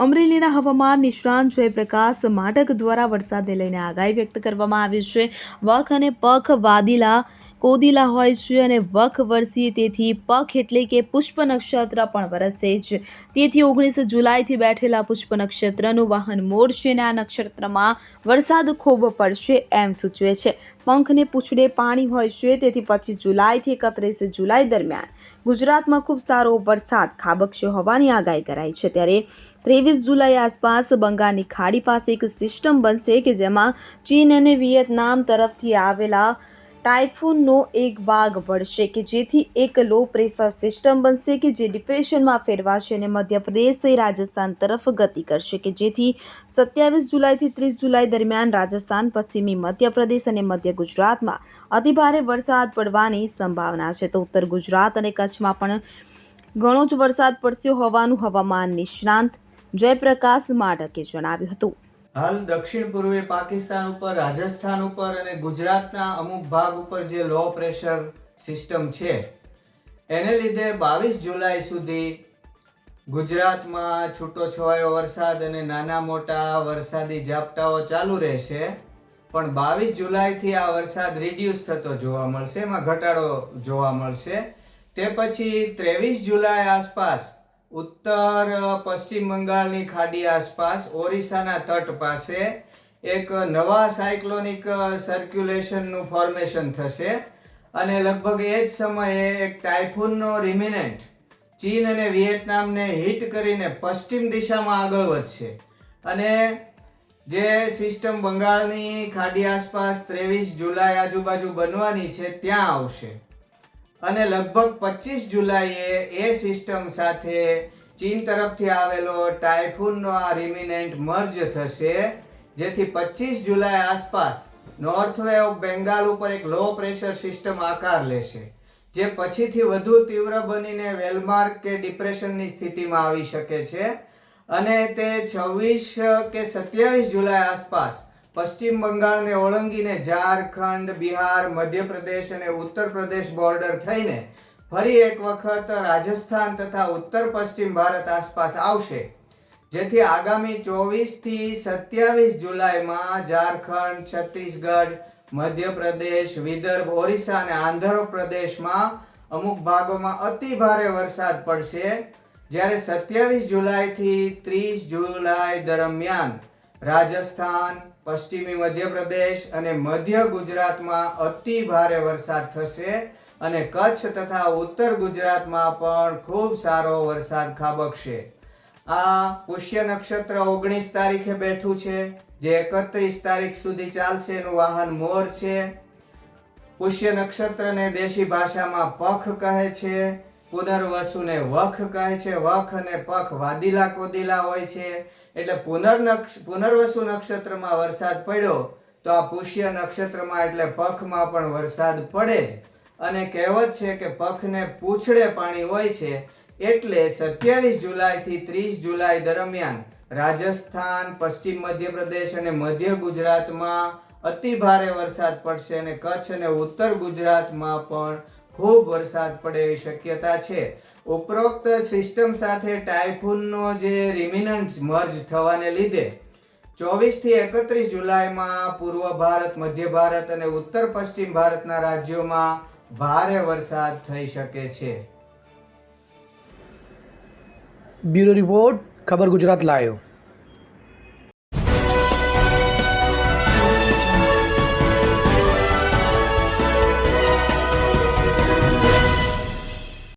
અમરેલીના હવામાન નિષ્ણાંત જયપ્રકાશ માટક દ્વારા વરસાદને લઈને આગાહી વ્યક્ત કરવામાં આવી છે. વખ અને પખ વાદીલા કોદીલા હોય છે અને વખ વરસી તેથી પખ એટલે કે પુષ્પ નક્ષત્ર પણ વરસે જ. તેથી ઓગણીસ જુલાઈથી બેઠેલા પુષ્પ નક્ષત્રનું વાહન મોર છે અને આ નક્ષત્રમાં વરસાદ ખૂબ પડશે એમ સૂચવે છે. પંખને પૂછડે પાણી હોય છે તેથી પચીસ જુલાઈથી એકત્રીસ જુલાઈ દરમિયાન ગુજરાતમાં ખૂબ સારો વરસાદ ખાબકશે હોવાની આગાહી કરાઈ છે. ત્યારે ત્રેવીસ જુલાઈ આસપાસ બંગાળની ખાડી પાસે એક સિસ્ટમ બનશે કે જેમાં ચીન અને વિયેતનામ તરફથી આવેલા ટાઇફૂનનો એક ભાગ વળશે કે જેથી એક લો પ્રેશર સિસ્ટમ બનશે કે જે ડિપ્રેશનમાં ફેરવાશે અને મધ્યપ્રદેશથી રાજસ્થાન તરફ ગતિ કરશે કે જેથી સત્યાવીસ જુલાઈથી ત્રીસ જુલાઈ દરમિયાન રાજસ્થાન, પશ્ચિમી મધ્યપ્રદેશ અને મધ્ય ગુજરાતમાં અતિભારે વરસાદ પડવાની સંભાવના છે. તો ઉત્તર ગુજરાત અને કચ્છમાં પણ ઘણો જ વરસાદ પડશે હોવાનું હવામાન નિષ્ણાંત જયપ્રકાશ માઢકે જણાવ્યું હતું. હાલ દક્ષિણ પૂર્વે પાકિસ્તાન ઉપર, રાજસ્થાન ઉપર અને ગુજરાતના અમુક ભાગ ઉપર જે લો પ્રેશર સિસ્ટમ છે, એને લીધે બાવીસ જુલાઈ સુધી ગુજરાતમાં છૂટો છવાયો વરસાદ અને નાના મોટા વરસાદી ઝાપટાઓ ચાલુ રહેશે. પણ બાવીસ જુલાઈથી આ વરસાદ રિડ્યુસ થતો જોવા મળશે, એમાં ઘટાડો જોવા મળશે. તે પછી ત્રેવીસ જુલાઈ આસપાસ ઉત્તર, પશ્ચિમ બંગાળની ખાડી આસપાસ ઓરિસ્સાના તટ પાસે એક નવા સાયક્લોનિક સર્ક્યુલેશનનું ફોર્મેશન થશે અને લગભગ એ જ સમયે એક ટાઇફૂનનો રિમિનેન્ટ ચીન અને વિયેટનામને હિટ કરીને પશ્ચિમ દિશામાં આગળ વધશે. અને જે સિસ્ટમ બંગાળની ખાડી આસપાસ ત્રેવીસ જુલાઈ આજુબાજુ બનવાની છે, ત્યાં આવશે. અને લગભગ પચીસ જુલાઈએ એ સિસ્ટમ સાથે ચીન તરફથી આવેલો ટાઇફૂનનો આ રિમિનેન્ટ મર્જ થશે, જેથી પચીસ જુલાઈ આસપાસ નોર્થવે ઓફ બેંગાલ ઉપર એક લો પ્રેશર સિસ્ટમ આકાર લેશે, જે પછીથી વધુ તીવ્ર બનીને વેલમાર્ક કે ડિપ્રેશનની સ્થિતિમાં આવી શકે છે. અને તે છવ્વીસ કે સત્યાવીસ જુલાઈ આસપાસ પશ્ચિમ બંગાળને ઓળંગીને ઝારખંડ, બિહાર, મધ્યપ્રદેશ અને ઉત્તર પ્રદેશ બોર્ડર થઈને ફરી એક વખત રાજસ્થાન તથા ઉત્તર પશ્ચિમ ભારત આસપાસ આવશે, જેથી આગામી ચોવીસથી સત્યાવીસ જુલાઈમાં ઝારખંડ, છત્તીસગઢ, મધ્યપ્રદેશ, વિદર્ભ, ઓરિસ્સા અને આંધ્રપ્રદેશમાં અમુક ભાગોમાં અતિ ભારે વરસાદ પડશે, જ્યારે સત્યાવીસ જુલાઈથી ત્રીસ જુલાઈ દરમિયાન રાજસ્થાન પશ્ચિમી મધ્યપ્રદેશ અને મધ્ય ગુજરાતમાં અતિ ભારે વરસાદ થશે અને કચ્છ તથા ઉત્તર ગુજરાતમાં પણ ખૂબ સારો વરસાદ ખાબકશે. આ પુષ્ય નક્ષત્ર ઓગણીસ તારીખે બેઠું છે, જે એકત્રીસ તારીખ સુધી ચાલશે એનું વાહન મોર છે. પુષ્ય નક્ષત્રને દેશી ભાષામાં પખ કહે છે. પુનર્વસુને વખ કહે છે. વખ અને પખ વાદીલા કોદીલા હોય છે. એટલે પુનર્નક્ષ પુનર્વસુ નક્ષત્રમાં વરસાદ પડ્યો તો આ પુષ્ય નક્ષત્રમાં એટલે પખમાં પણ વરસાદ પડે જ. અને કહેવત છે કે પખને પૂછડે પાણી હોય છે એટલે સત્યાવીસ જુલાઈથી ત્રીસ જુલાઈ દરમિયાન રાજસ્થાન, પશ્ચિમ મધ્યપ્રદેશ અને મધ્ય ગુજરાતમાં અતિ ભારે વરસાદ પડશે અને કચ્છ અને ઉત્તર ગુજરાતમાં પણ ખૂબ વરસાદ પડે એવી શક્યતા છે. ઉપરોક્ત સિસ્ટમ સાથે ટાઇફૂનનો જે રિમિનન્ટ મર્જ થવાને લીધે ચોવીસથી એકત્રીસ જુલાઈમાં પૂર્વ ભારત, મધ્ય ભારત અને ઉત્તર પશ્ચિમ ભારતના રાજ્યોમાં ભારે વરસાદ થઈ શકે છે. બ્યુરો રિપોર્ટ, ખબર ગુજરાત લાયો.